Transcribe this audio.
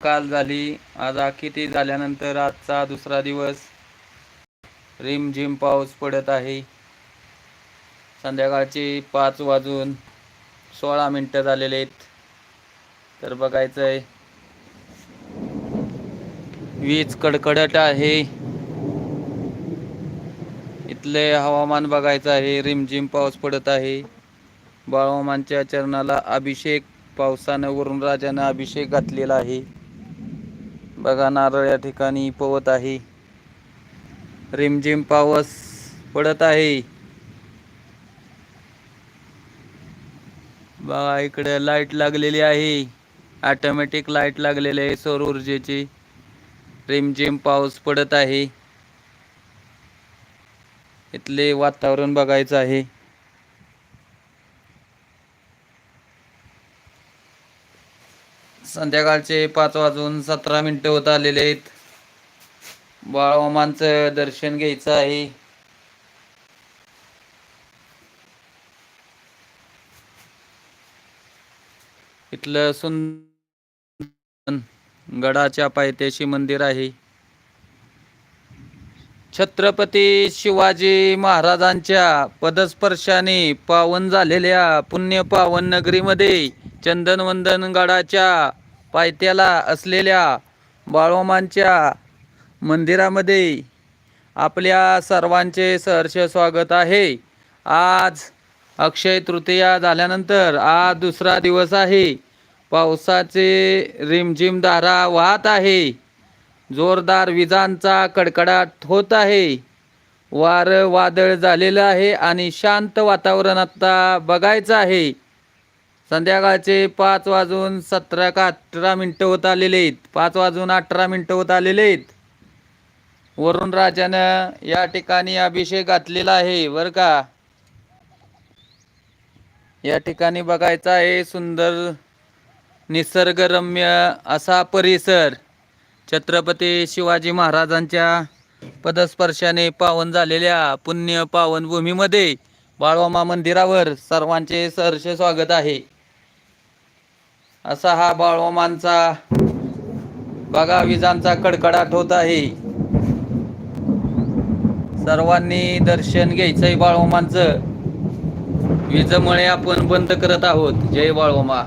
काल झाली. आज आखिती झाल्यानंतर आजचा दुसरा दिवस. रिमझिम पाऊस पडत आहे. संध्याकाळचे पाच वाजून सोळा मिनटं झालेले आहेत तर बघायचं आहे वीज कडकडट आहे. इथले हवामान बघायचं आहे. रिमझिम पाऊस पडत आहे. बाळोमांच्या चरणाला अभिषेक पावसानं वरून राजानं अभिषेक घातलेला आहे. बघा नारळ या ठिकाणी पवत आहे. रिमझिम पाऊस पडत आहे. बघा इकडे लाइट लागलेली आहे. ऑटोमॅटिक लाइट लागलेली आहे सौर ऊर्जेची. रिमझिम पाऊस पडत आहे. इथले वातावरण बघायचं आहे. संध्याकाळचे पाच वाजून सतरा मिनिटं होत आलेले आहेत. बाळवामांचं दर्शन घ्यायचं आहे. इथलं सुंदर गडाच्या पायथ्याशी मंदिर आहे. छत्रपती शिवाजी महाराजांच्या पदस्पर्शाने पावन झालेल्या पुण्य पावन नगरीमध्ये चंदनवंदन गडाच्या पायथ्याला असलेल्या बाळोमांच्या मंदिरामध्ये आपल्या सर्वांचे सहर्ष स्वागत आहे. आज अक्षय तृतीया झाल्यानंतर आज दुसरा दिवस आहे. पावसाचे रिमझिम धारा वाहत आहे. जोरदार विजांचा कडकडाट होत आहे. वारं वादळ झालेलं आहे आणि शांत वातावरण आता बघायचं आहे. संध्याकाळचे पाच वाजून सतरा का अठरा मिनटं होत आलेले आहेत. पाच वाजून अठरा मिनटं होत आलेले आहेत. वरुण राजानं या ठिकाणी अभिषेक घातलेला आहे बरं का? या ठिकाणी बघायचा आहे सुंदर निसर्गरम्य असा परिसर. छत्रपती शिवाजी महाराजांच्या पदस्पर्शाने पावन झालेल्या पुण्य पावनभूमीमध्ये बाळवामा मंदिरावर सर्वांचे सहर्ष स्वागत आहे. असा हा बाळवामांचा बघा विजांचा कडकडाट होत आहे. सर्वांनी दर्शन घ्यायचंय बाळोमांचं विजमुळे आपण बंद करत आहोत. जय बाळोमा